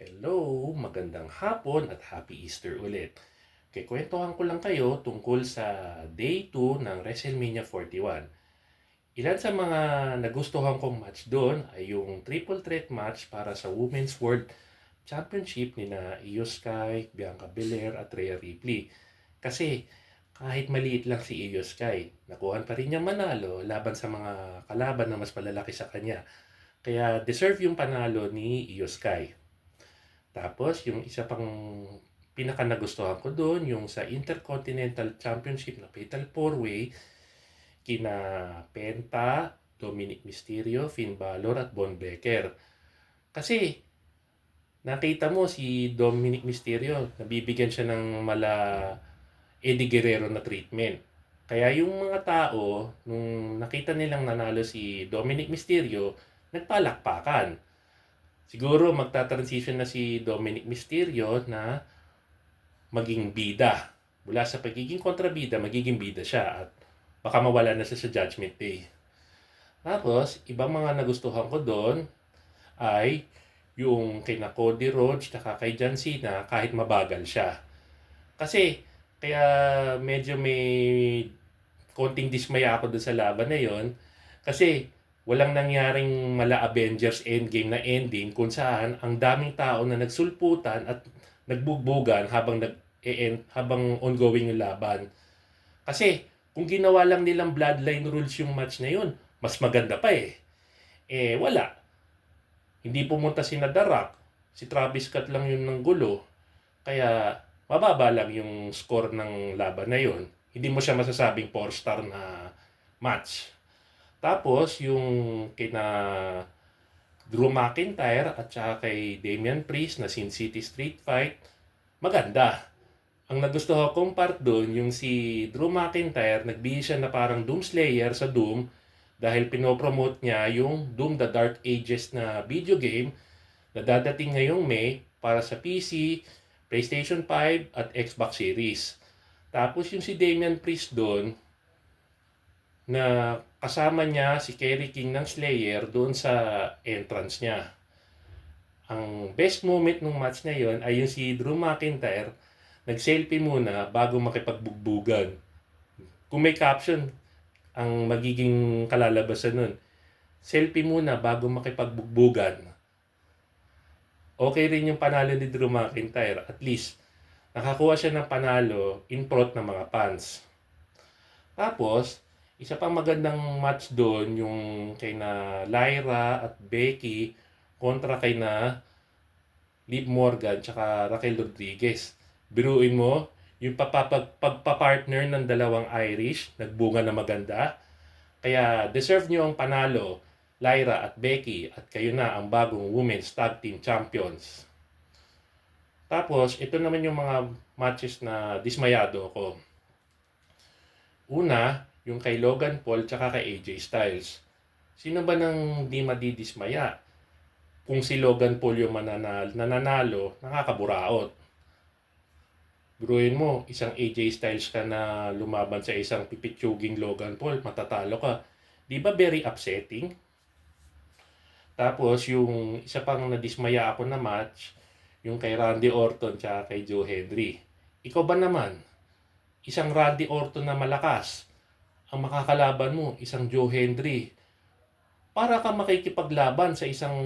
Hello, magandang hapon at happy Easter ulit. Kikwentuhan ko lang kayo tungkol sa Day 2 ng WrestleMania 41. Ilan sa mga nagustuhan kong match doon ay yung triple threat match para sa Women's World Championship ni na Io Sky, Bianca Belair at Rhea Ripley. Kasi kahit maliit lang si Io Sky, nakuhan pa rin niya manalo laban sa mga kalaban na mas malalaki sa kanya. Kaya deserve yung panalo ni Io Sky. Tapos, yung isa pang pinaka nagustuhan ko doon, yung sa Intercontinental Championship na Fatal 4-Way, kina Penta, Dominic Mysterio, Finn Balor at Von Becker. Kasi, nakita mo si Dominic Mysterio, nabibigyan siya ng mala Eddie Guerrero na treatment. Kaya yung mga tao, nung nakita nilang nanalo si Dominic Mysterio, nagpalakpakan siguro magta-transition na si Dominic Mysterio na maging bida. Mula sa pagiging kontrabida, magiging bida siya at baka mawala na siya sa Judgment Day. Tapos, ibang mga nagustuhan ko doon ay yung kay na Cody Rhodes at kay John Cena kahit mabagal siya. Kasi, kaya medyo may konting dismaya ako doon sa laban na yon kasi walang nangyaring mala Avengers Endgame na ending kung saan ang daming tao na nagsulputan at nagbugbugan habang nag end habang ongoing yung laban. Kasi kung ginawa lang nilang bloodline rules yung match na yun, mas maganda pa eh. Eh wala. Hindi pumunta si Nadarak. Si Travis Scott lang yun ng gulo. Kaya mababa lang yung score ng laban na yun. Hindi mo siya masasabing 4-star na match. Tapos, yung kina Drew McIntyre at saka kay Damian Priest na Sin City Street Fight, maganda. Ang nagustuhan kong part doon, yung si Drew McIntyre, nagbihis siya na parang Doom Slayer sa Doom dahil pinopromote niya yung Doom The Dark Ages na video game na dadating ngayong May para sa PC, PlayStation 5 at Xbox Series. Tapos yung si Damian Priest doon, na kasama niya si Kerry King ng Slayer doon sa entrance niya. Ang best moment ng match na yon ay yung si Drew McIntyre nag-selfie muna bago makipagbugbugan. Kung may caption, ang magiging kalalabasan nun, selfie muna bago makipagbugbugan. Okay rin yung panalo ni Drew McIntyre. At least, nakakuha siya ng panalo in front ng mga fans. Tapos, isa pang magandang match doon yung kay na Lyra at Becky kontra kay na Liv Morgan tsaka Raquel Rodriguez. Biruin mo, yung pagpapartner ng dalawang Irish, nagbunga na maganda. Kaya deserve nyo ang panalo, Lyra at Becky, at kayo na ang bagong Women's Tag Team Champions. Tapos, ito naman yung mga matches na dismayado ako. Una, yung kay Logan Paul tsaka kay AJ Styles. Sino ba nang di madidismaya? Kung si Logan Paul yung mananalo, nananalo, nakakaburaot. Biruin mo, isang AJ Styles ka na lumaban sa isang pipitsuging Logan Paul, matatalo ka. Di ba very upsetting? Tapos yung isa pang nadismaya ako na match, yung kay Randy Orton tsaka kay Joe Hendry. Ikaw ba naman? Isang Randy Orton na malakas, ang makakalaban mo, isang Joe Hendry. Para ka makikipaglaban sa isang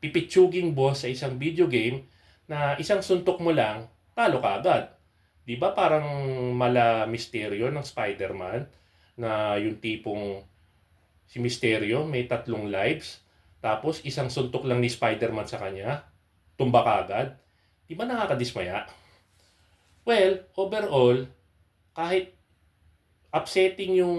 pipitsuging boss sa isang video game na isang suntok mo lang, talo ka agad. Di ba parang mala misteryo ng Spider-Man na yung tipong si Misterio may tatlong lives tapos isang suntok lang ni Spider-Man sa kanya, tumba ka agad. Di ba nakakadismaya? Well, overall, kahit upsetting yung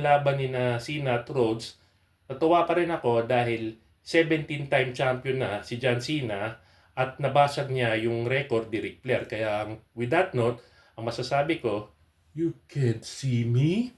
laban ni na Cena at Rhodes, natuwa pa rin ako dahil 17-time champion na si John Cena at nabasag niya yung record ni Ric Flair. Kaya with that note, ang masasabi ko, you can't see me.